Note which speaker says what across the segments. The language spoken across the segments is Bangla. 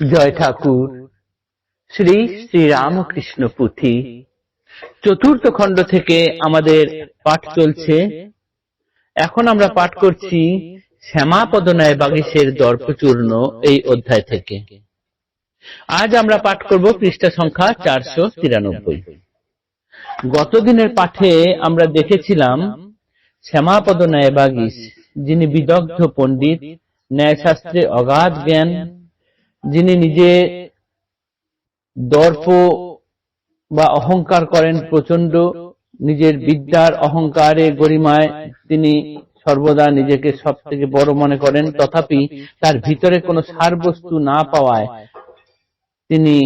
Speaker 1: জয় ঠাকুর। শ্রী শ্রী রামকৃষ্ণ পুঁথি। চতুর্থ খণ্ড থেকে আমাদের পাঠ চলছে। এখন আমরা পাঠ করছি শ্যামাপদ ন্যায় বাগিসের দর্পচূর্ণ এই অধ্যায় থেকে। আজ আমরা পাঠ করব পৃষ্ঠা সংখ্যা চারশো তিরানব্বই। গতদিনের পাঠে আমরা দেখেছিলাম শ্যামাপদ বাগিস যিনি বিদগ্ধ পণ্ডিত, ন্যায়শাস্ত্রে অগাধ জ্ঞান যিনি নিজে দর্প বা অহংকার করেন প্রচণ্ড নিজের বিদ্যার অহংকারে গরিমায় তিনি সর্বদা নিজেকে সব থেকে বড় মনে করেন। তথাপি তার ভিতরে কোনো সার বস্তু না পাওয়ায় তিনি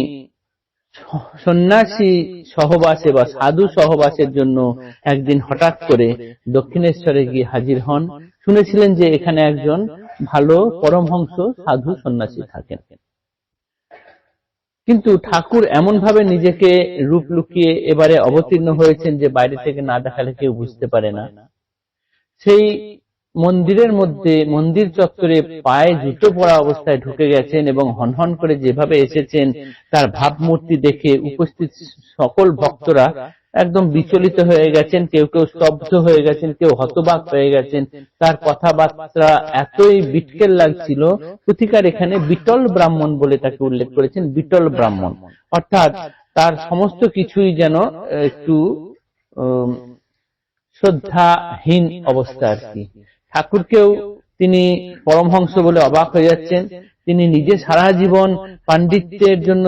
Speaker 1: সন্ন্যাসী সহবাসে বা সাধু সহবাসের জন্য একদিন হঠাৎ করে দক্ষিণেশ্বরে গিয়ে হাজির হন। শুনেছিলেন যে এখানে একজন ভালো পরমহংস সাধু সন্ন্যাসী থাকেন। কিন্তু ঠাকুর এমন ভাবে নিজেকে রূপ লুকিয়ে এবারে অবতীর্ণ হয়েছেন যে বাইরে থেকে না দেখালে কেউ বুঝতে পারে না। সেই মন্দিরের মধ্যে, মন্দির চত্বরে পায়ে জুতো পড়া অবস্থায় ঢুকে গেছেন এবং হনহন করে যেভাবে এসেছেন, তার ভাবমূর্তি দেখে উপস্থিত সকল ভক্তরা একদম বিচলিত হয়ে গেছেন, কেউ কেউ স্তব্ধ হয়ে গেছেন, কেউ হতবাক হয়ে গেছেন। তার কথাবার্তা এতই বিটকেল লাগছিল পুথিকার এখানে বিটল ব্রাহ্মণ বলে তাকে উল্লেখ করেছেন, বিটল ব্রাহ্মণ। অর্থাৎ তার সমস্ত কিছুই যেন একটু শ্রদ্ধাহীন অবস্থা আর কি। ঠাকুরকেও তিনি পরমহংস বলে অবাক হয়ে যাচ্ছেন। তিনি নিজে সারা জীবন পাণ্ডিত্যের জন্য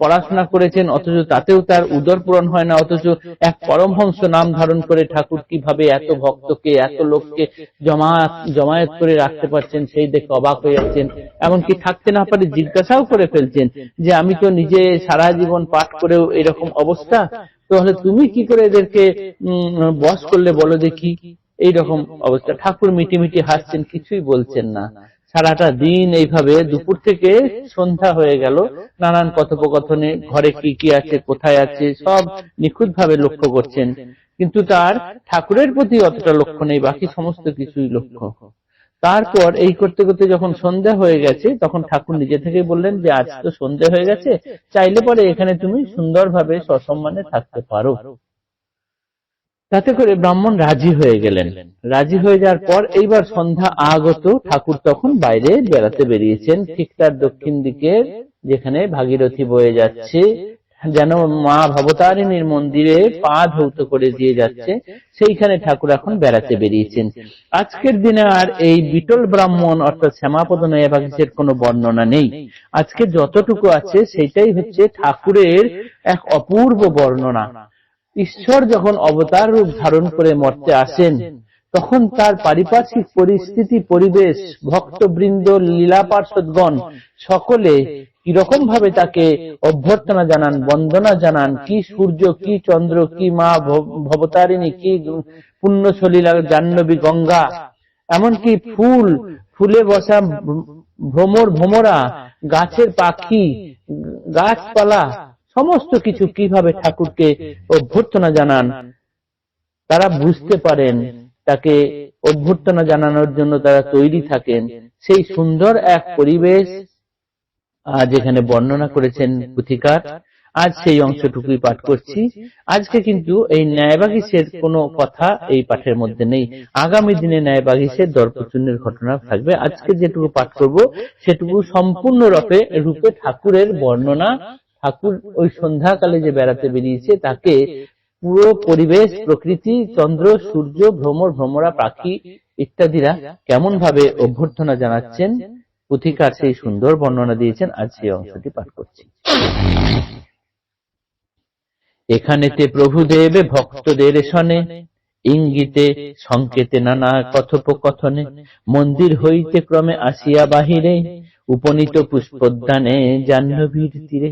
Speaker 1: পড়াশোনা করেছেন, অথচ তাতেও তার উদর পূরণ হয় না, অথচ এক পরমহংস নাম ধারণ করে ঠাকুর কীভাবে এত ভক্তকে, এত লোককে জমা, জমায়েত করে রাখতে পারছেন, সেই দেখে অবাক হয়ে যাচ্ছেন। এমনকি থাকতে না পারে জিজ্ঞাসাও করে ফেলছেন যে, আমি তো নিজে সারা জীবন পাঠ করেও এরকম অবস্থা? তাহলে তুমি কি করে এদেরকে বস করলে বলো দেখি? এইরকম অবস্থা। ঠাকুর মিটি মিটি হাসছেন, কিছুই বলছেন না। সারাটা দিন এইভাবে দুপুর থেকে সন্ধ্যা হয়ে গেল। নানান কথোপকথনে, ঘরে কি কি আছে, কোথায় আছে, সব নিখুঁত ভাবে লক্ষ্য করছেন। কিন্তু তার ঠাকুরের প্রতি অতটা লক্ষ্য নেই, বাকি সমস্ত কিছুই লক্ষ্য। তারপর এই করতে করতে যখন সন্ধ্যা হয়ে গেছে, তখন ঠাকুর নিজে থেকে বললেন যে, আজ তো সন্ধ্যা হয়ে গেছে, চাইলে পরে এখানে তুমি সুন্দরভাবে সসম্মানে থাকতে পারো। তাতে করে ব্রাহ্মণ রাজি হয়ে গেলেন। রাজি হয়ে যাওয়ার পর এইবার সন্ধ্যা আগত ঠাকুর তখন বাইরে বেড়াতে বেরিয়েছেন, ঠিক তার দক্ষিণ দিকে, যেখানে ভাগীরথী বয়ে যাচ্ছে। যেন মা ভবতারিণীর মন্দিরে পা ধৌত করে দিয়ে যাচ্ছে, সেইখানে ঠাকুর এখন বেড়াতে বেরিয়েছেন। আজকের দিনে আর এই বিটল ব্রাহ্মণ অর্থাৎ শ্যামাপদ নয়াভাগিসের কোনো বর্ণনা নেই। আজকে যতটুকু আছে সেটাই হচ্ছে ঠাকুরের এক অপূর্ব বর্ণনা। ঈশ্বর যখন অবতার রূপ ধারণ করে মরতে আসেন, তখন তার পারিপার্শ্বিক পরিস্থিতি, পরিবেশ, ভক্তবৃন্দ লীলা পার্ষদগণ সকলে কীরকম ভাবে তাকে অভ্যর্থনা জানান, বন্দনা জানান, কি সূর্য, কি চন্দ্র, কি মা ভবতারিণী, কি পুণ্য সলীলা জাহ্নবী গঙ্গা, এমনকি ফুল, ফুলে বসা ভ্রমর ভ্রমরা, গাছের পাখি, গাছপালা সমস্ত কিছু কীভাবে ঠাকুরকে অভ্যর্থনা জানান, তারা বুঝতে পারেন, তাকে অভ্যর্থনা জানানোর জন্য তারা তৈরি থাকেন। সেই সুন্দর এক পরিবেশ আজ এখানে বর্ণনা করেছেন পুথিকার। আজ সেই অংশটুকুই পাঠ করছি। আজকে কিন্তু এই ন্যায়বাগিসের কোনো কথা এই পাঠের মধ্যে নেই। আগামী দিনে ন্যায়বাগিসের দর্পচূর্ণের ঘটনা থাকবে। আজকে যেটুকু পাঠ করব, সেটুকু সম্পূর্ণ রূপে রূপে ঠাকুরের বর্ণনা ঠাকুর ওই সন্ধ্যাকালে যে বেড়াতে বেরিয়েছে, তাকে পুরো পরিবেশ, প্রকৃতি, চন্দ্র, সূর্য, ভ্রমর, ভ্রমরা, পাখি ইত্যাদিরা কেমন ভাবে অভ্যর্থনা জানাচ্ছেন, পুথিকার সেই সুন্দর বর্ণনা দিয়েছেন, আজ সেই অংশটি পাঠ করছি। এখানেতে প্রভুদেব ভক্তদের শনে, ইঙ্গিতে, সংকেতে নানা কথোপকথনে, মন্দির হইতে ক্রমে আসিয়া বাহিরে, উপনীত পুষ্পোদ্যানে, জাহ্নবীর তীরে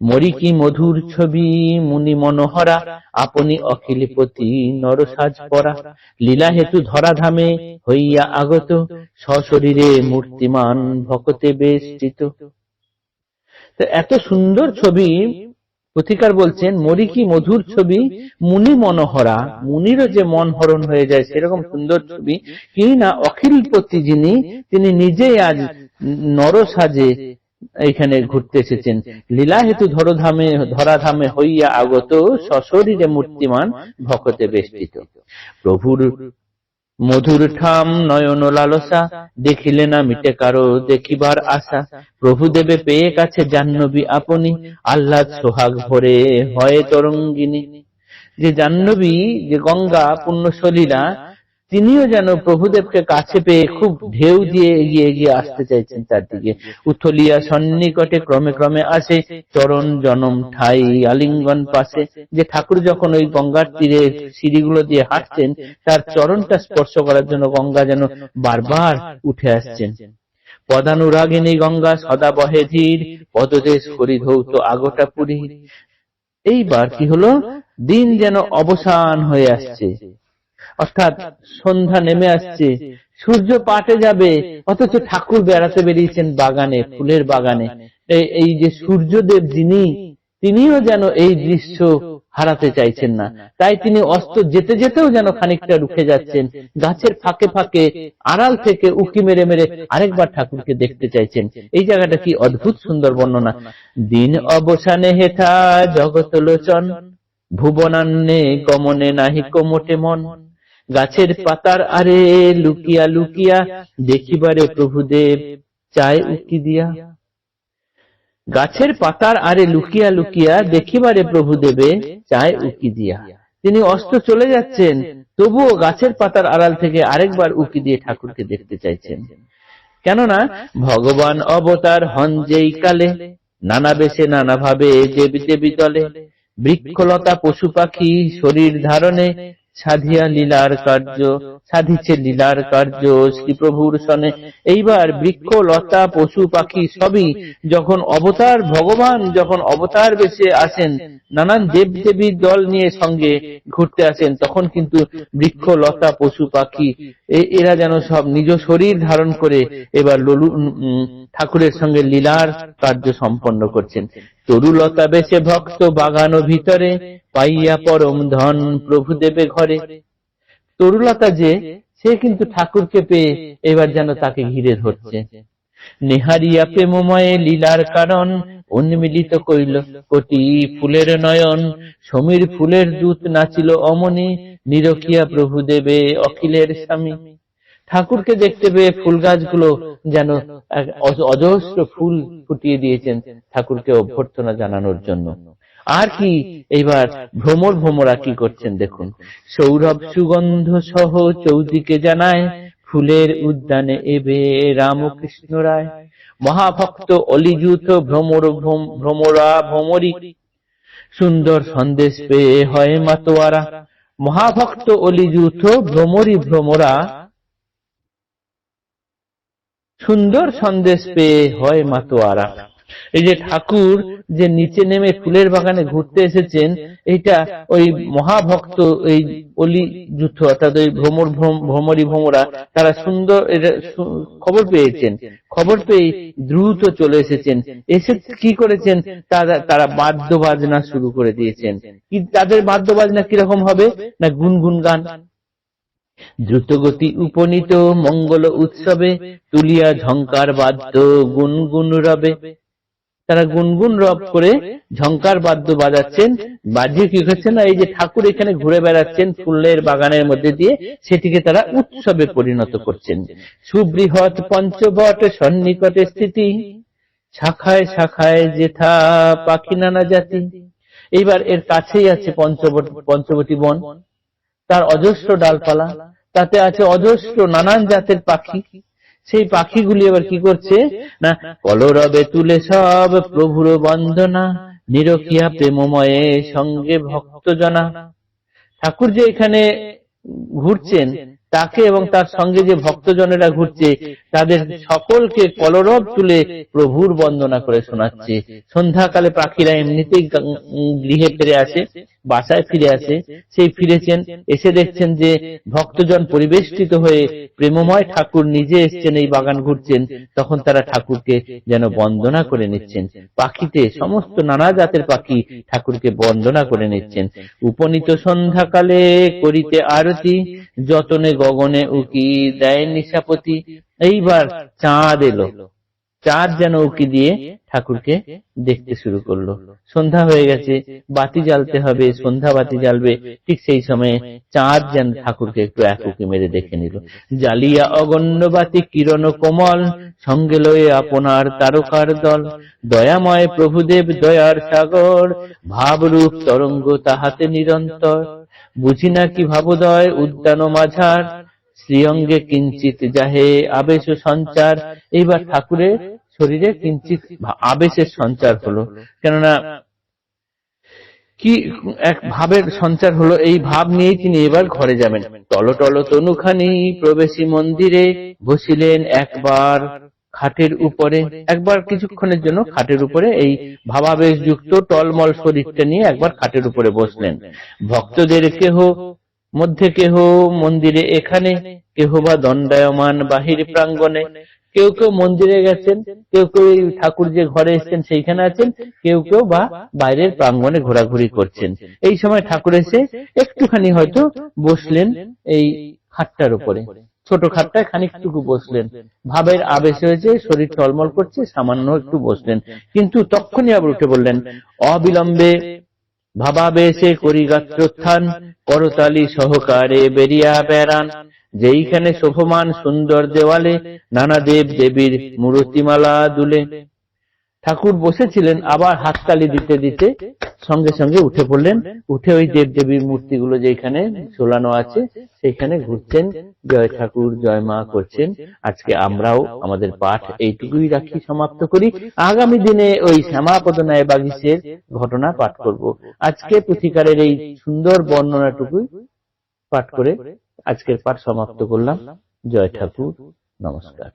Speaker 1: মরিকি মধুর ছবি, মুনি মনোহরা, আপনি অখিলপতি নরসাজ পরা। লীলা হেতু ধরাধামে হইয়া আগত, সশরীরে মূর্তিমান ভকতে বেষ্টিত। এত সুন্দর ছবি প্রতিকার বলছেন, মরিকি মধুর ছবি, মুনি মনোহরা, মুনিরও যে মন হরণ হয়ে যায়, সেরকম সুন্দর ছবি। কি না অখিলপতি যিনি, তিনি নিজেই আজ নর সাজে এইখানে ঘুরতে এসেছেন। লীলা হেতু ধরধামে, ধরাধামে হইয়া আগত সশরীরে মূর্তিমান ভকতে বেষ্টিত। প্রভুর মধুর ঠাম নয়ন লালসা, দেখিলে না মিটে কারও দেখিবার আশা। প্রভু দেবে পেয়ে কাছে জাহ্নবী আপনি, আহ্লাদ সোহাগ ভরে হয় তরঙ্গিনী। যে জাহ্নবী, যে গঙ্গা পুণ্যশলীলা তিনিও যেন প্রভুদেবকে কাছে পেয়ে খুব ঢেউ দিয়ে এগিয়ে এগিয়ে আসতে চাইছেন তার দিকে উথলিয়া সন্নিকটে ক্রমে ক্রমে আসে চরণ জনম ঠাই আলিঙ্গন পাশে। যে ঠাকুর যখন ওই গঙ্গার তীরে সিঁড়িগুলো দিয়ে হাঁটছেন, তার চরণটা স্পর্শ করার জন্য গঙ্গা যেন বারবার উঠে আসছেন। পদানুরাগিনী গঙ্গা সদা বহে ধীর, পদদেশ হরিধৌত আগটা পুরী এইবার কি হলো? দিন যেন অবসান হয়ে আসছে। অর্থাৎ সন্ধ্যা নেমে আসছে। সূর্য পাটে যাবে। অথচ ঠাকুর বেড়াতে বেরিয়েছেন বাগানে, ফুলের বাগানে। এই- যে সূর্যদেব যিনি, তিনিও যেন এই দৃশ্য হারাতে চাইছেন না। তাই তিনি অস্ত যেতে যেতেও যেন খানিকটা রুখে যাচ্ছেন। গাছের ফাঁকে ফাঁকে আড়াল থেকে উকি মেরে মেরে আরেকবার ঠাকুরকে দেখতে চাইছেন। এই জায়গাটা কি অদ্ভুত সুন্দর বর্ণনা। দিন অবসানে হেথা জগত লোচন, ভুবনান্নে গমনে নাহি কোমটে মন। গাছের পাতার আরে লুকিয়া লুকিয়া দেখিবারে প্রভুদেব চায় উকি দিয়া। গাছের পাতার আরে লুকিয়া লুকিয়া দেখিবারে প্রভু দেবে চায় উকি দিয়া। তিনি অস্ত চলে যাচ্ছেন, তবুও গাছের পাতার আড়াল থেকে আরেকবার উকি দিয়ে ঠাকুরকে দেখতে চাইছেন। কেননা ভগবান অবতার হন যেই কালে, নানা বেশে নানা ভাবে দেবী দেবী তলে বৃক্ষলতা পশু পাখি শরীর ধারণে সাধিয়া লীলার কার্য, সাধিছে লীলার কার্য শ্রীপ্রভুর সনে। এইবার বৃক্ষ, লতা, পশু, পাখি সবই যখন অবতার, ভগবান যখন অবতার বেছে আসেন, নানান দেব দেবীর দল নিয়ে সঙ্গে ঘুরতে আসেন, তখন কিন্তু বৃক্ষ, লতা, পশু, পাখি এরা যেন সব নিজ শরীর ধারণ করে এবার ললু ঠাকুরের সঙ্গে লীলার কার্য সম্পন্ন করছেন। তরুলতা বেশে ভক্ত বাগানো ভিতরে, পাইয়া পরম ধন প্রভু দেবে ঘরে। তরুলতা যে, সে কিন্তু ঠাকুরকে পেয়ে এবার যেন তাকে ঘিরে ধরছে। নেহারিয়া প্রেমময়ে লীলার কারণ উন্মিলিত কইল কোটি ফুলের নয়ন, সমীর ফুলের দূত নাচিল অমনি নিরকিয়া প্রভু দেবে অখিলের স্বামী। ঠাকুরকে দেখতে পেয়ে ফুল গাছগুলো যেন অজস্র ফুল ফুটিয়ে দিয়েছেন ঠাকুরকে অভ্যর্থনা জানানোর জন্য। আর কি এইবার ভ্রমর ভ্রমরা কি করছেন দেখুন। সৌরভ সুগন্ধ সহ চৌদিকে জানায়, ফুলের উদ্যানে এবে রামকৃষ্ণ রায়। মহাভক্ত অলিযুত ভ্রমর ভ্রমরা ভ্রমরি। সুন্দর সন্দেশ পেয়ে হয় মাতোয়ারা। মহাভক্ত অলিযুথ ভ্রমরি ভ্রমরা সুন্দর সন্দেশ পেয়ে হয় মাতোয়ারা। এই যে ঠাকুর যে নিচে নেমে ফুলের বাগানে ঘুরতে এসেছেন, এইটা ওই মহাভক্ত এই অলি যুদ্ধ, অর্থাৎ ওই ভ্রমর ভ্রমরি ভ্রমরা, তারা সুন্দর খবর পেয়েছেন। খবর পেয়ে দ্রুত চলে এসেছেন। এসে কি করেছেন? তারা তারা বাদ্য বাজনা শুরু করে দিয়েছেন। তাদের বাদ্য বাজনা কীরকম হবে? না গুনগুন গান? দ্রুতগতি উপনীত মঙ্গল উৎসবে তুলিয়া ঝঙ্কার বাদ্য গুনগুন রবে। তারা গুনগুন রব করে ঝঙ্কার বাদ্য বাজাচ্ছেন। বাজিয়ে কি করছেন না? এই যে ঠাকুর এখানে ঘুরে বেড়াচ্ছেন ফুলের বাগানের মধ্যে দিয়ে, সেটিকে তারা উৎসবে পরিণত করছেন। সুবৃহৎ পঞ্চবট সন্নিকটে স্থিতি। শাখায় শাখায় যেথা পাখি নানা জাতি। এইবার এর কাছেই আছে পঞ্চবট পঞ্চবটি বন। তার অজস্র ডালপালা, তাতে আছে অজস্র নানান জাতের পাখি। সেই পাখিগুলি এবার কি করছে? না, কলরবে তুলে সব প্রভুর বন্দনা নিরকিয়া প্রেমময়ে সঙ্গে ভক্তজনা। ঠাকুর যে এখানে ঘুরছেন, তাকে এবং তার সঙ্গে যে ভক্তজনেরা ঘুরছে, তাদের সকলকে কলরব তুলে প্রভুর বন্দনা করে শোনাচ্ছে। সন্ধ্যাকালে পাখিরা এমনিতেই গৃহে ফিরে আসে। বাসায় ফিরে আসে, সেই ফিরেছেন এসে দেখছেন যে ভক্তজন পরিবেষ্টিত হয়ে প্রেমময় ঠাকুর নিজে এসছেন, এই বাগান ঘুরছেন। তখন তারা ঠাকুরকে যেন বন্দনা করে নিচ্ছেন। পাখিতে সমস্ত নানা জাতের পাখি ঠাকুরকে বন্দনা করে নিচ্ছেন। উপনীত সন্ধ্যাকালে করিতে আরতি, যতনে গগনে উকি দেয় নিশাপতি। এইবার চাঁদ এলো। চাঁদ যেন উকি দিয়ে ঠাকুরকে দেখতে শুরু করল। সন্ধ্যা হয়ে গেছে, বাতি জ্বালতে হবে, সন্ধ্যা বাতি জ্বালবে। ঠিক সেই সময়ে চাঁদ যেন ঠাকুরকে একটু একুকি মেরে দেখে নিল। জ্বালিয়া অগণ্য বাতি, কিরণ কোমল, সঙ্গে লয়ে আপনার তারকার দল। দয়াময় প্রভুদেব, দয়ার সাগর, ভাবরূপ তরঙ্গ তাহাতে নিরন্তর। বুঝি না কি ভাবোদয় উদ্যান মাঝার শ্রীঅঙ্গে কিঞ্চিত যাহে আবেশ সঞ্চার, এইবার ঠাকুরের শরীরে কিঞ্চিত আবেশের সঞ্চার হলো। কেননা কি এক ভাবের সঞ্চার হলো, এই ভাব নিয়েই তিনি এবার ঘরে যাবেন। টল টল তনুখানি প্রবেশী মন্দিরে বসিলেন একবার খাটের উপরে। একবার কিছুক্ষণের জন্য খাটের উপরে এই ভাবাবেশ যুক্ত টলমল শরীরটা নিয়ে একবার খাটের উপরে বসলেন। ভক্তদের কেহ মধ্যে কেহ মন্দিরে এখানে কেহ বা দণ্ডায়মান বাহির প্রাঙ্গণে। কেউ কেউ মন্দিরে গেছেন কেউ কেউ এই ঠাকুর যে ঘরে এসেছেন সেইখানে আছেন কেউ কেউ বা বাইরের প্রাঙ্গণে ঘোরাঘুরি করছেন। এই সময় ঠাকুর এসে একটুখানি হয়তো বসলেন এই খাটটার উপরে। ছোট খাটটায় খানিকটুকু বসলেন। ভাবের আবেশ হয়েছে শরীর টলমল করছে সামান্য একটু বসলেন। কিন্তু তখনই আবার উঠে বললেন অবিলম্বে ভাবাবেশে করিগাত্রোত্থান, করতালি সহকারে বেরিয়া বেড়ান। যেইখানে শোভমান সুন্দর দেওয়ালে নানা দেব দেবীর মূর্তিমালা দুলে। ঠাকুর বসেছিলেন, আবার হাততালি দিতে দিতে সঙ্গে সঙ্গে উঠে পড়লেন। উঠে ওই দেব দেবীর মূর্তিগুলো যেখানে ঝোলানো আছে, সেখানে ঘুরছেন, জয় ঠাকুর, জয় মা করছেন। আজকে আমরাও আমাদের পাঠ এইটুকুই রাখি, সমাপ্ত করি। আগামী দিনে ওই শ্যামাপদ নায় বাগিসের ঘটনা পাঠ করব। আজকে পুথিকারের এই সুন্দর বর্ণনাটুকুই পাঠ করে আজকের পাঠ সমাপ্ত করলাম। জয় ঠাকুর, নমস্কার।